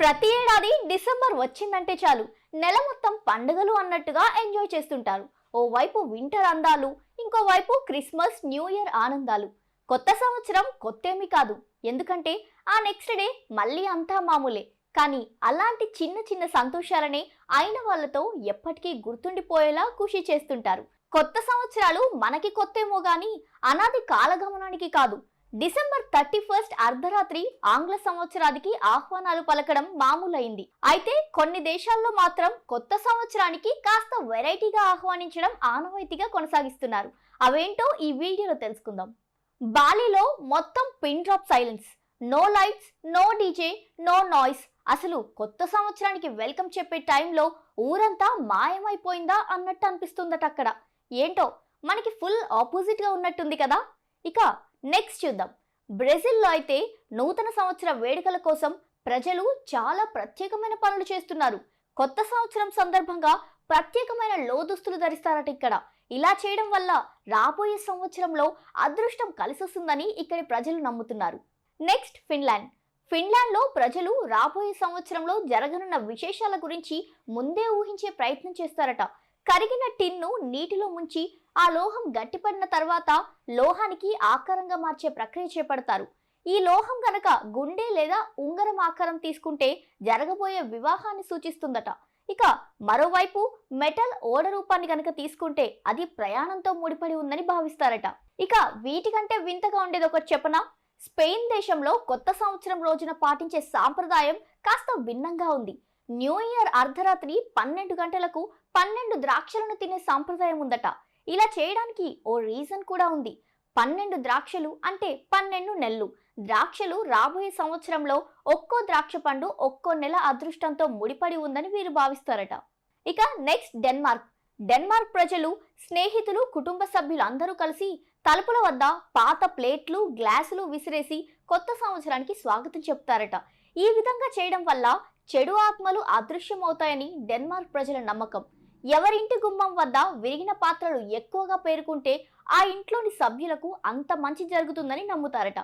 ప్రతి ఏడాది డిసెంబర్ వచ్చిందంటే చాలు. నెల మొత్తం పండుగలు అన్నట్టుగా ఎంజాయ్ చేస్తుంటారు. ఓవైపు వింటర్ అందాలు ఇంకోవైపు క్రిస్మస్ న్యూ ఇయర్ ఆనందాలు. కొత్త సంవత్సరం కొత్తేమి కాదు. ఎందుకంటే ఆ నెక్స్ట్ డే మళ్ళీ అంతా మామూలే. కానీ అలాంటి చిన్న చిన్న సంతోషాలనే అయిన వాళ్ళతో ఎప్పటికీ గుర్తుండిపోయేలా ఖుషి చేస్తుంటారు. కొత్త సంవత్సరాలు మనకి కొత్తేమో గాని అనాది కాలగమనానికి కాదు. డిసెంబర్ థర్టీ ఫస్ట్ అర్ధరాత్రి ఆంగ్ల సంవత్సరానికి ఆహ్వానాలు పలకడం మామూలైంది. అయితే కొన్ని దేశాల్లో మాత్రం కొత్త సంవత్సరానికి కాస్త వెరైటీగా ఆహ్వానించడం ఆనవాయితీగా కొనసాగిస్తున్నారు. అవేంటో ఈ వీడియోలో తెలుసుకుందాం. బాలీలో మొత్తం pin drop silence. No lights no DJ no noise. అసలు కొత్త సంవత్సరానికి వెల్కమ్ చెప్పే టైంలో ఊరంతా మాయమైపోయిందా అన్నట్టు అనిపిస్తుందట అక్కడ. ఏంటో మనకి ఫుల్ ఆపోజిట్గా ఉన్నట్టుంది కదా. ఇక నెక్స్ట్ చూద్దాం. బ్రెజిల్లో అయితే నూతన సంవత్సర వేడుకల కోసం ప్రజలు చాలా ప్రత్యేకమైన పనులు చేస్తున్నారు. కొత్త సంవత్సరం సందర్భంగా ప్రత్యేకమైన లోదుస్తులు ధరిస్తారట ఇక్కడ. ఇలా చేయడం వల్ల రాబోయే సంవత్సరంలో అదృష్టం కలిసొస్తుందని ఇక్కడి ప్రజలు నమ్ముతున్నారు. Next Finland. ఫిన్లాండ్లో ప్రజలు రాబోయే సంవత్సరంలో జరగనున్న విశేషాల గురించి ముందే ఊహించే ప్రయత్నం చేస్తారట. కరిగిన టిన్ను నీటిలో ముంచి ఆ లోహం గట్టిపడిన తర్వాత లోహానికి ఆకారంగా మార్చే ప్రక్రియ చేపడతారు. ఈ లోహం గనక గుండె లేదా ఉంగరం ఆకారం తీసుకుంటే జరగబోయే వివాహాన్ని సూచిస్తుందట. ఇక మరోవైపు మెటల్ ఓడ రూపాన్ని కనుక తీసుకుంటే అది ప్రయాణంతో ముడిపడి ఉందని భావిస్తారట. ఇక వీటికంటే వింతగా ఉండేది ఒకటి చెప్పనా? స్పెయిన్ దేశంలో కొత్త సంవత్సరం రోజున పాటించే సాంప్రదాయం కాస్త భిన్నంగా ఉంది. న్యూ ఇయర్ అర్ధరాత్రి పన్నెండు గంటలకు పన్నెండు ద్రాక్షలను తినే సాంప్రదాయం ఉందట. ఇలా చేయడానికి ఓ రీజన్ కూడా ఉంది. పన్నెండు ద్రాక్షలు అంటే పన్నెండు నెలలు. ద్రాక్షలు రాబోయే సంవత్సరంలో ఒక్కో ద్రాక్ష పండు ఒక్కో నెల అదృష్టంతో ముడిపడి ఉందని వీరు భావిస్తారట. ఇక నెక్స్ట్ డెన్మార్క్. డెన్మార్క్ ప్రజలు స్నేహితులు కుటుంబ సభ్యులు అందరూ కలిసి తలుపుల వద్ద పాత ప్లేట్లు గ్లాసులు విసిరేసి కొత్త సంవత్సరానికి స్వాగతం చెప్తారట. ఈ విధంగా చేయడం వల్ల చెడు ఆత్మలు అదృశ్యమవుతాయని డెన్మార్క్ ప్రజల నమ్మకం. ఎవరింటి గుమ్మం వద్ద విరిగిన పాత్రలు ఎక్కువగా పేరుకుంటే ఆ ఇంట్లోని సభ్యులకు అంత మంచి జరుగుతుందని నమ్ముతారట.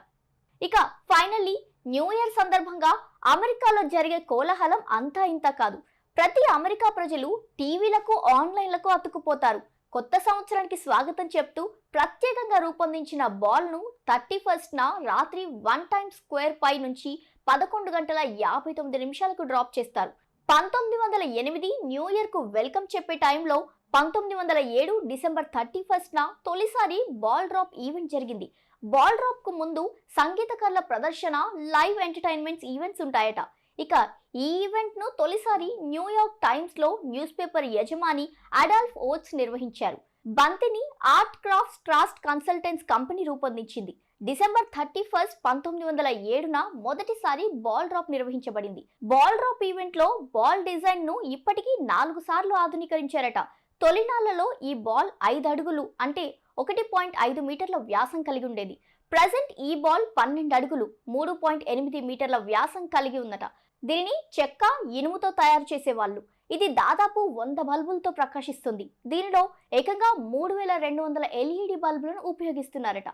ఇక ఫైనల్లీ న్యూ ఇయర్ సందర్భంగా అమెరికాలో జరిగే కోలాహలం అంతా ఇంత కాదు. ప్రతి అమెరికా ప్రజలు టీవీలకు ఆన్లైన్లకు అతుకుపోతారు కొత్త సంవత్సరానికి స్వాగతం చెప్తూ ప్రత్యేకంగా రూపొందించిన బాల్ను థర్టీ ఫస్ట్న రాత్రి వన్ టైమ్ స్క్వేర్ పై నుంచి పదకొండు గంటల యాభై తొమ్మిది నిమిషాలకు డ్రాప్ చేస్తారు. పంతొమ్మిది వందల ఎనిమిది న్యూ ఇయర్కు వెల్కమ్ చెప్పే టైంలో పంతొమ్మిది వందల ఏడు డిసెంబర్ థర్టీ ఫస్ట్న తొలిసారి బాల్ డ్రాప్ ఈవెంట్ జరిగింది. బాల్ డ్రాప్కు ముందు సంగీతకారుల ప్రదర్శన లైవ్ ఎంటర్టైన్మెంట్స్ ఈవెంట్స్ ఉంటాయట. ఇక ఈ ఈవెంట్ను తొలిసారి న్యూయార్క్ టైమ్స్లో న్యూస్ పేపర్ యజమాని అడాల్ఫ్ ఓట్స్ నిర్వహించారు. బంతిని art crafts trust consultants company రూపొందించింది. డిసెంబర్ థర్టీ ఫస్ట్ పంతొమ్మిది వందల ఏడున మొదటిసారి బాల్ డ్రాప్ నిర్వహించబడింది. బాల్ డ్రాప్ ఈవెంట్లో బాల్ డిజైన్ను ఇప్పటికీ నాలుగు సార్లు ఆధునీకరించారట. తొలినాళ్ళలో ఈ బాల్ ఐదు అడుగులు అంటే ఒకటి పాయింట్ ఐదు మీటర్ల వ్యాసం కలిగి ఉండేది. ప్రజెంట్ ఈ బాల్ పన్నెండు అడుగులు మూడు పాయింట్ ఎనిమిది మీటర్ల వ్యాసం కలిగి ఉందట దీనిని చెక్క ఇనుముతో తయారు చేసేవాళ్ళు. ఇది దాదాపు వంద బల్బులతో ప్రకాశిస్తుంది. దీనిలో ఏకంగా మూడు వేల రెండు వందల ఎల్ఈడి బల్బులను ఉపయోగిస్తున్నారట.